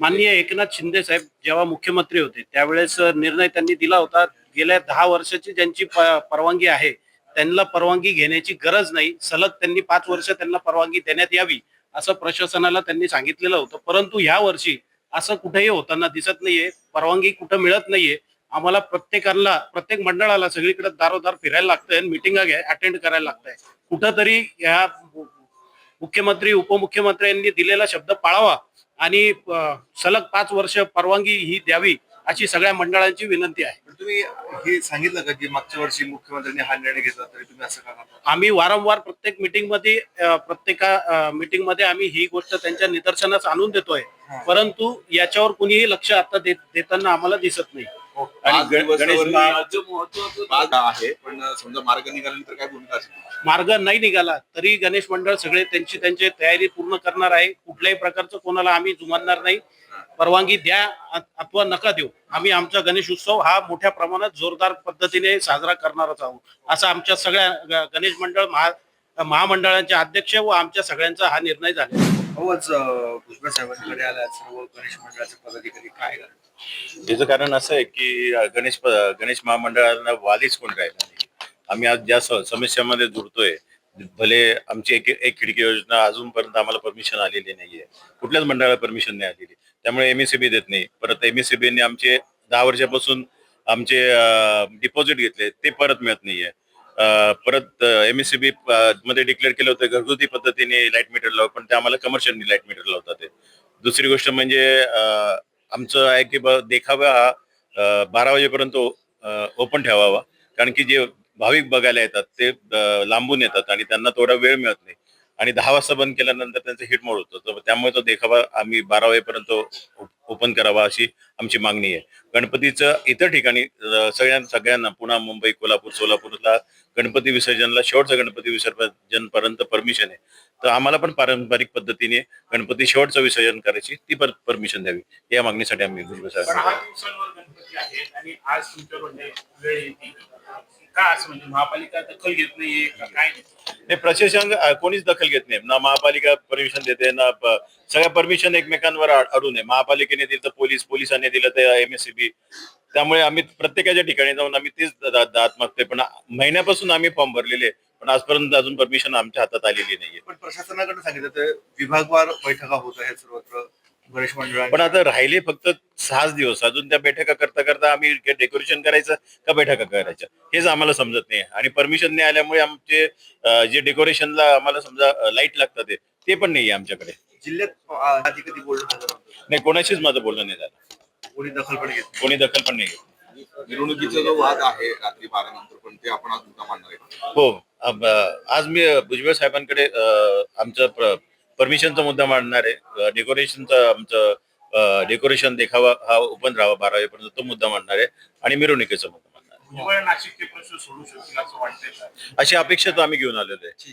माननीय एकनाथ शिंदे साहेब जेव्हा मुख्यमंत्री होते त्यावेळेस निर्णय त्यांनी दिला होता. गेल्या दहा वर्षाची ज्यांची परवानगी आहे त्यांना परवानगी घेण्याची गरज नाही. सलग त्यांनी पाच वर्ष त्यांना परवानगी देण्यात यावी असं प्रशासनाला त्यांनी सांगितलेलं होतं. परंतु ह्या वर्षी असं कुठेही होताना दिसत नाहीये परवानगी कुठं मिळत नाहीये. आम्हाला प्रत्येकाला प्रत्येक मंडळाला सगळीकडे दारोदार फिरायला लागतंय मिटिंगा अटेंड करायला लागतंय. कुठंतरी ह्या मुख्यमंत्री उपमुख्यमंत्र्यांनी दिलेला शब्द पाळावा आणि सलग पाच वर्ष परवानगी ही द्यावी. अशी सगळ्या मंडळांची विनंती आहे. पण तुम्ही हे सांगितलं का की मागच्या वर्षी मुख्यमंत्र्यांनी हा निर्णय घेतला तरी तुम्ही असं का करता? आम्ही वारंवार प्रत्येक मिटिंगमध्ये अ, प्रत्येका मिटिंगमध्ये आम्ही ही गोष्ट त्यांच्या निदर्शनास आणून देतोय. परंतु याच्यावर कुणीही लक्ष आता देत- देताना आम्हाला दिसत नाही. आणि गणेश मार्ग आहे पण समजा मार्ग निघाल्यानंतर काय भूमिका असेल मार्ग नाही निघाला तरी गणेश मंडळ सगळे त्यांची त्यांची तयारी पूर्ण करणार आहे. कुठल्याही प्रकारचं कोणाला आम्ही जुमानणार नाही. परवानगी द्या अथवा नका देऊ. आम्ही आमचा गणेश उत्सव हा मोठ्या प्रमाणात जोरदार पद्धतीने साजरा करणारच आहोत. असा आमच्या सगळ्या गणेश मंडळ महा महामंडळांचे अध्यक्ष व आमच्या सगळ्यांचा हा निर्णय. हो भुजबळ साहेबांकडे आला. सर्व गणेश मंडळाचे पदाधिकारी काय कारण असं आहे की गणेश गणेश महामंडळाला वालीच कोण राहिला नाही. आम्ही आज ज्या समस्यामध्ये जुडतोय भले आमची एक एक खिडकी योजना अजूनपर्यंत आम्हाला परमिशन आलेली नाहीये. कुठल्याच मंडळाला परमिशन नाही आलेली. त्यामुळे एमएससीबी देत नाही. परत एमएससीबीने आमचे दहा वर्षापासून आमचे डिपॉझिट घेतले. ते परत मिळत नाहीये. परत एमएससीबी मध्ये डिक्लेअर केलं होतं घरगुती पद्धतीने लाइट मीटर लाव पण ते आम्हाला कमर्शियल लाइट मीटर लावतात ते. दुसरी गोष्ट म्हणजे आमचं आहे की देखावा हा बारा वाजेपर्यंत ओपन ठेवावा. कारण की जे भाविक बघायला येतात ते लांबून येतात आणि त्यांना थोडा वेळ मिळत नाही. आणि दहा वाजता बंद केल्यानंतर त्यांचं हिट मोड होतं. त्यामुळे तो देखावा आम्ही बारा वाजेपर्यंत ओपन करावा अशी आमची मागणी आहे. गणपतीचं इतर ठिकाणी सगळ्या सगळ्यांना पुन्हा मुंबई कोल्हापूर सोलापूरला गणपती विसर्जनला शेवटचं गणपती विसर्जन पर्यंत परमिशन आहे. तर आम्हाला पण पारंपरिक पद्धतीने गणपती शेवटचं विसर्जन करायची ती परमिशन द्यावी. या मागणीसाठी आम्ही भुजबळ साहेब हा म्हणजे का असं म्हणजे महापालिका दखल घेत नाहीये का काय हे प्रशासन अं, कोणीच दखल घेत नाही. ना महापालिका परमिशन देते ना प- सगळ्या परमिशन एकमेकांवर अड- अडून आहे महापालिकेने दिलं तर पोलीस पोलिसांनी दिलं तर एमएससीबी त्यामुळे आम्ही प्रत्येकाच्या ठिकाणी जाऊन आम्ही तेच दा- दात मागतोय. पण महिन्यापासून आम्ही फॉर्म भरलेले पण आजपर्यंत अजून परमिशन आमच्या हातात आलेली नाहीये. पण प्रशासनाकडे सांगितलं तर विभागवार बैठका होत आहेत सर्वत्र. गणेश मंडळ पण आता राहिले फक्त सहाच दिवस. अजून त्या बैठका करता करता आम्ही डेकोरेशन करायचं का बैठका करायच्या? हेच आम्हाला समजत नाही. आणि परमिशन नाही आल्यामुळे आमचे जे डेकोरेशनला आम्हाला समजा लाइट लागतात ते- ते पण नाहीये आमच्याकडे. जिल्ह्यात आधी कधी बोलणं. नाही कोणाशीच माझं बोलणं नाही झालं. कोणी दखल पण घेत नाही. कोणी दखल पण नाही घेतली. मिरवणुकीचा जो वाद आहे रात्री बारा नंतर पण ते आपण आज मुद्दा मांडणार आहे. हो. आज मी भुजबळ साहेबांकडे आमचं परमिशनचा मुद्दा मांडणार आहे. डेकोरेशनचा आमचं डेकोरेशन देखावा हा ओपन राहावा बारा वाजेपर्यंत तो मुद्दा मांडणार आहे. आणि मिरवणुकीचा मुद्दा मांडणार आहे. भुजबळ नाशिकचे प्रश्न सोडू शकतील असं वाटतंय. का अशी अपेक्षा तर आम्ही घेऊन आलेलो आहे.